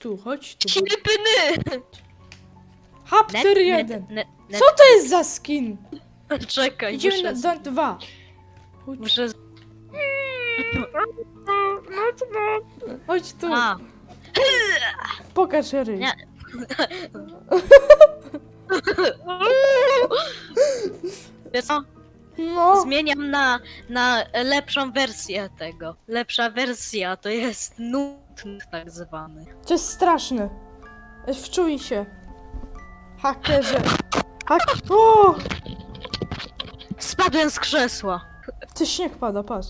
tu, chodź tu. Ślepny! Hapter jeden. net, Co to jest za skin? Czekaj, Idziemy na, muszę... za dwa. Chodź, muszę... chodź tu, A, pokaż ryj. Nie. Wiesz co? No, Zmieniam na, na lepszą wersję tego. Lepsza wersja to jest nutn tak zwany. to jest straszne. Wczuj się. Hakerze. Hak... O! Spadłem z krzesła. Ty śnieg pada, patrz.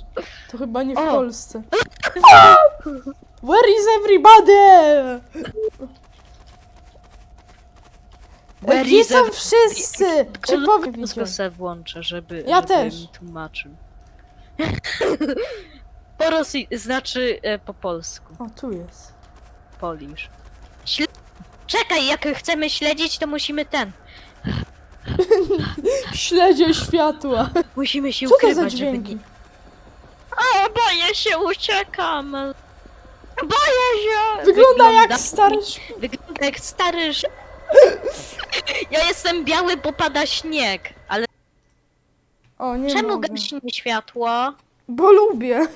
To chyba nie w O. Polsce. Where is everybody? Where Gdzie is są wszyscy? Czy powiem Wszystko se włączę, żeby, Ja żeby też. mi tłumaczył. po Rosji, znaczy e, po polsku. O, tu jest. Polisz. Czekaj, jak chcemy śledzić, to musimy ten. Śledzie światła. Musimy się Co to ukrywać, za żeby dźwięki? nie... O, boję się, uciekam. Boję się. Wygląda jak stary Wygląda jak stary. Ja jestem biały, bo pada śnieg. Ale O, nie czemu mogę. gaśnie światło? Bo lubię.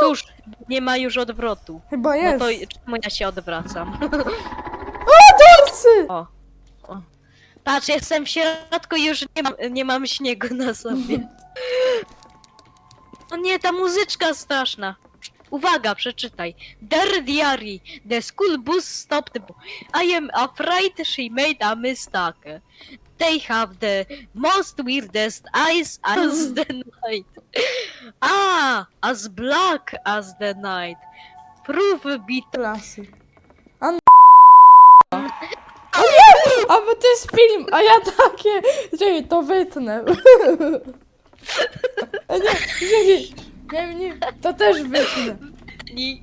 Cóż, nie ma już odwrotu. Chyba No jest. to czemu ja się odwracam? Psy! O. o. Patrz, jestem w środku i już nie mam, nie mam śniegu na sobie. O nie, ta muzyczka straszna. Uwaga, przeczytaj. Der diary, the school bus stopped. I am afraid she made a mistake. They have the most weirdest eyes as the night. Ah, as black as the night. Prove be Klasy. A O nie! A bo to jest film, a ja takie... Czekaj, to wytnę. A nie, nie, nie, to też wytnę. Ni-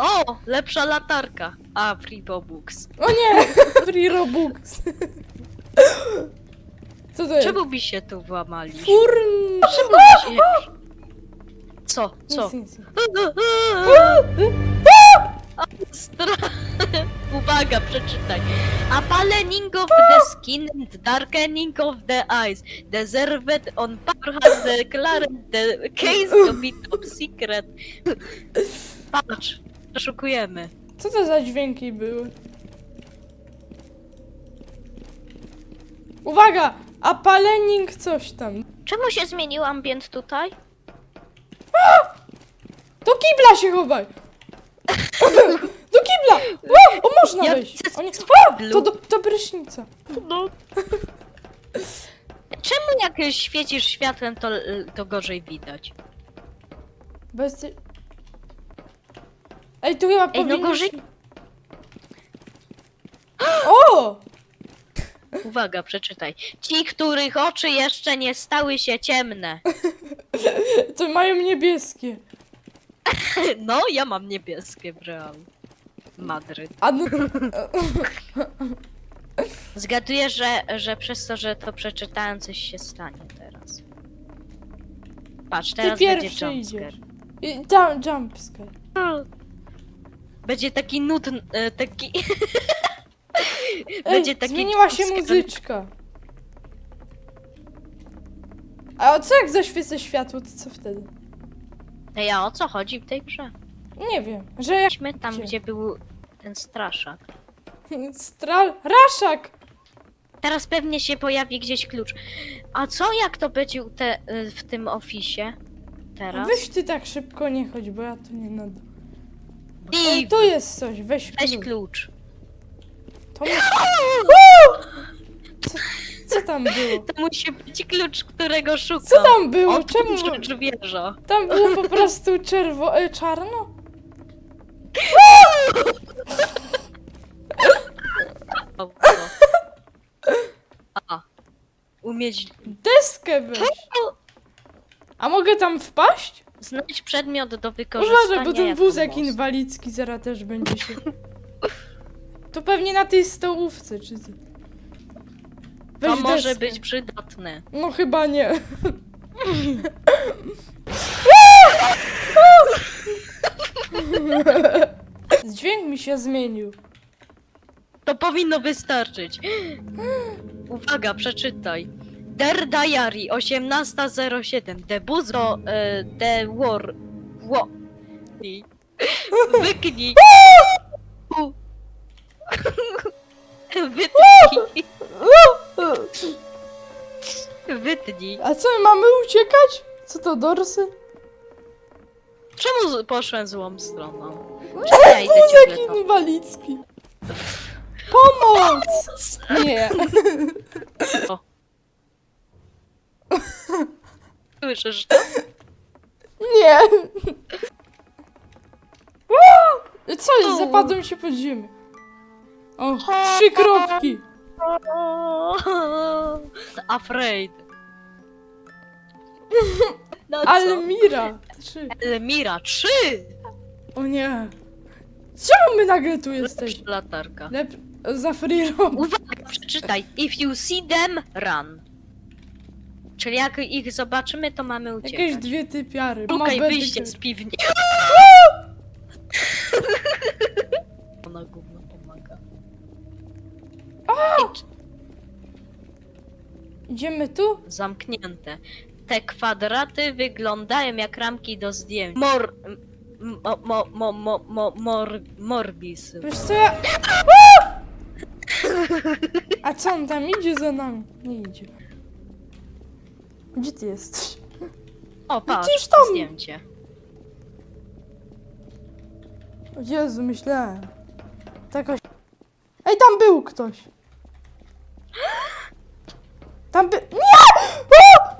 O, lepsza latarka. A, free books. O nie! Free Robux. Co to jest? Czemu by się tu włamali? Furn... Czemu by się... Co? Co? Nic, nic, nic. Stra- Uwaga, przeczytaj. A palening of the skin and darkening of the eyes. The servant on power has declared the case to be top secret. Patrz, przeszukujemy. Co to za dźwięki były? Uwaga! A palening coś tam. Czemu się zmienił ambient tutaj? Do kibla się chowaj! Do kibla! O, o można Ja wejść! chcę O, nie. to, do, to prysznica. No. Czemu jak świecisz światłem, to, to gorzej widać? Bez... Ej, tu chyba Ej, no powinno gorzej- O! Uwaga, przeczytaj. Ci, których oczy jeszcze nie stały się ciemne. To mają niebieskie. No, ja mam niebieskie w realu. Madryt. A no... Zgaduję, że, że przez to, że to przeczytałem, coś się stanie teraz. Patrz, teraz będzie pierwszy jumpscare. idziesz. I- Tam, jumpscare. Będzie taki nudny, e, taki... Ej, będzie taki zmieniła się muzyczka. A co jak zaświecę światło, to co wtedy? Ej, a o co chodzi w tej grze? Nie wiem, że jak... Idźmy tam, Gdzie? gdzie był ten straszak. Stral... Raszak! Teraz pewnie się pojawi gdzieś klucz. A co jak to będzie u te, y, w tym ofisie? Teraz? Weź ty tak szybko nie chodź, bo ja tu nie nadę. I Ej, tu jest coś, weź weź klucz. klucz. To co, co tam było? To musi być klucz, którego szukam. Co tam było? O, Czemu? klucz wieża. Tam było po prostu czerwo... E, czarno? O, o. A. Umieć Deskę weź. A mogę tam wpaść? Znajdź przedmiot do wykorzystania. Uważaj, bo ten wózek most. inwalidzki zaraz też będzie się... To pewnie na tej stołówce, czy co? To może deskę. być przydatne. No chyba nie. Dźwięk mi się zmienił. To powinno wystarczyć. Uwaga, przeczytaj. Der Diary 1807. The Buzz do e, The War. Wo. I- Wyknij. U. Wytnij. Wytnij. A co, my mamy uciekać? Co to, dorsy? Czemu z- poszłem złą stroną? Czemu ja idę ciągle Jaki tam? inwalidzki. Pomoc! Nie. O. Słyszysz to? Nie. Wow! Co jest? Zapadłem się pod ziemię. O, trzy kropki. Afraid. No Ale co? Mira. Trzy. Elmira, trzy! O nie. Czemu my nagle tu jesteśmy? Latarka. Lep... Za free. Uwaga, przeczytaj. If you see them, run. Czyli jak ich zobaczymy, to mamy Jakieś uciekać. dwie typiary. Szukaj wyjście z piwni. Ona gówno pomaga. Idź, Idziemy tu? Zamknięte. Te kwadraty wyglądają jak ramki do zdjęć. Mor... Mo, mo, mo, mo, mo, mor, morbis. Wiesz co ja... A co on tam idzie za nami? Nie idzie. Gdzie ty jesteś? O, patrz, Gdzież tam? zdjęcie. O Jezu, myślałem. Taka... Ej, tam był ktoś. Tam by... Nie! O!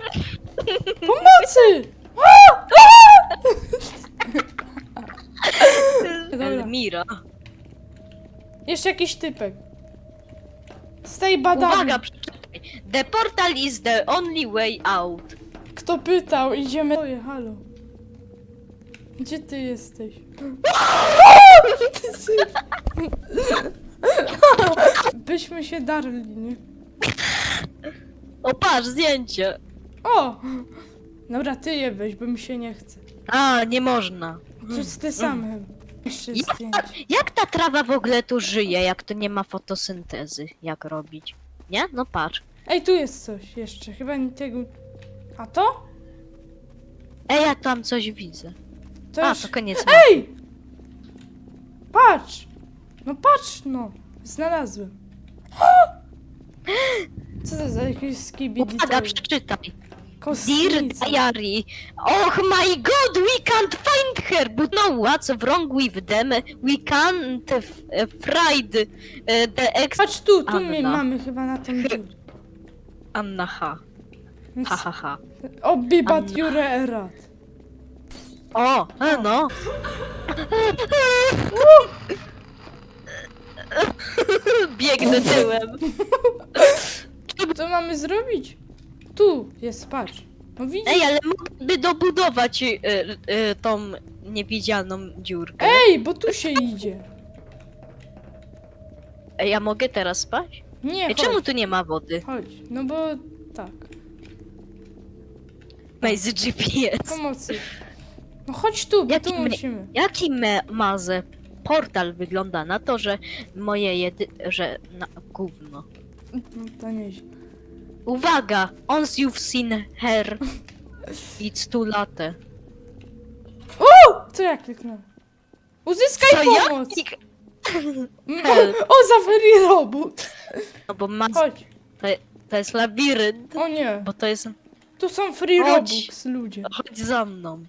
Pomocy! A! Dobra. Elmira. Jeszcze jakiś typek. Z tej badania. Uwaga, przeczytaj. The portal is the only way out. Kto pytał? Idziemy. Oje, halo. Gdzie ty jesteś? Ty sy- Byśmy się darli, nie? O, patrz, zdjęcie. O! Dobra, ty je weź, bo mi się nie chce. A, nie można. To jest ty sam. Jeszcze Jak, zdjęcie. jak ta trawa w ogóle tu żyje, jak to nie ma fotosyntezy? Jak robić? Nie? No patrz. Ej, tu jest coś jeszcze. Chyba nie tego... A to? Ej, ja tam coś widzę. To A, już... to koniec. Ej! Patrz! No patrz, no. Znalazłem. Co to za jakiś skibidi? Uwaga, przeczytaj. Dear Kostnica. Diary. Oh my god, we can't find her. But no, what's wrong with them? We can't f- uh, find uh, the ex... Patrz tu, tu Anna. my mamy chyba na tą dziurę. Anna H. Więc- Ha, ha, ha. Obibat. Jure Erat. O, e, no. Biegnę tyłem. Co mamy zrobić? Tu jest, patrz. No widzisz? Ej, ale mogliby dobudować y, y, tą niewidzialną dziurkę. Ej, bo tu się idzie. Ej, ja mogę teraz spać? Nie, Ej, chodź. czemu tu nie ma wody? Chodź, no bo tak. Maze GPS. Pomocy. No chodź tu, bo Jaki tu my- musimy. Jaki me mazę portal wygląda na to, że moje jedy... że... na gówno. No, to nieźle. Uwaga! Once you've seen her, it's too late. O! Co ja kliknąłem? Uzyskaj Co ja? pomoc! Klik- Help. O, za very robot! No bo ma... Chodź. To, to jest labirynt. O nie, Bo to jest... tu są free Chodź. robux, ludzie. Chodź za mną.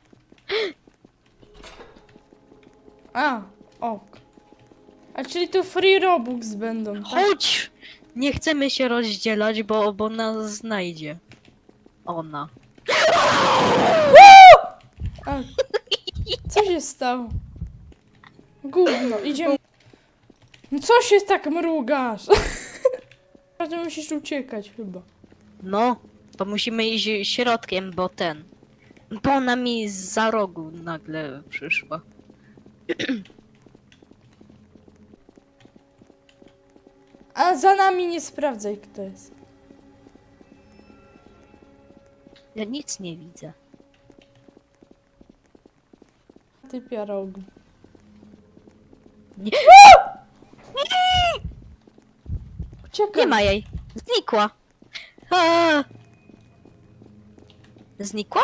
A, ok. A czyli tu free robux będą, tak? Chodź! Nie chcemy się rozdzielać, bo, bo nas znajdzie. Ona. A, co się stało? Gówno, idziemy. No co się tak mrugasz? Bardzo musisz uciekać chyba. No, to musimy iść środkiem, bo ten. Bo ona mi za rogu nagle przyszła. A za nami nie sprawdzaj kto jest. Ja nic nie widzę. Ty piarogu. Nie, Uciekaj. nie ma jej. Znikła. A. Znikła?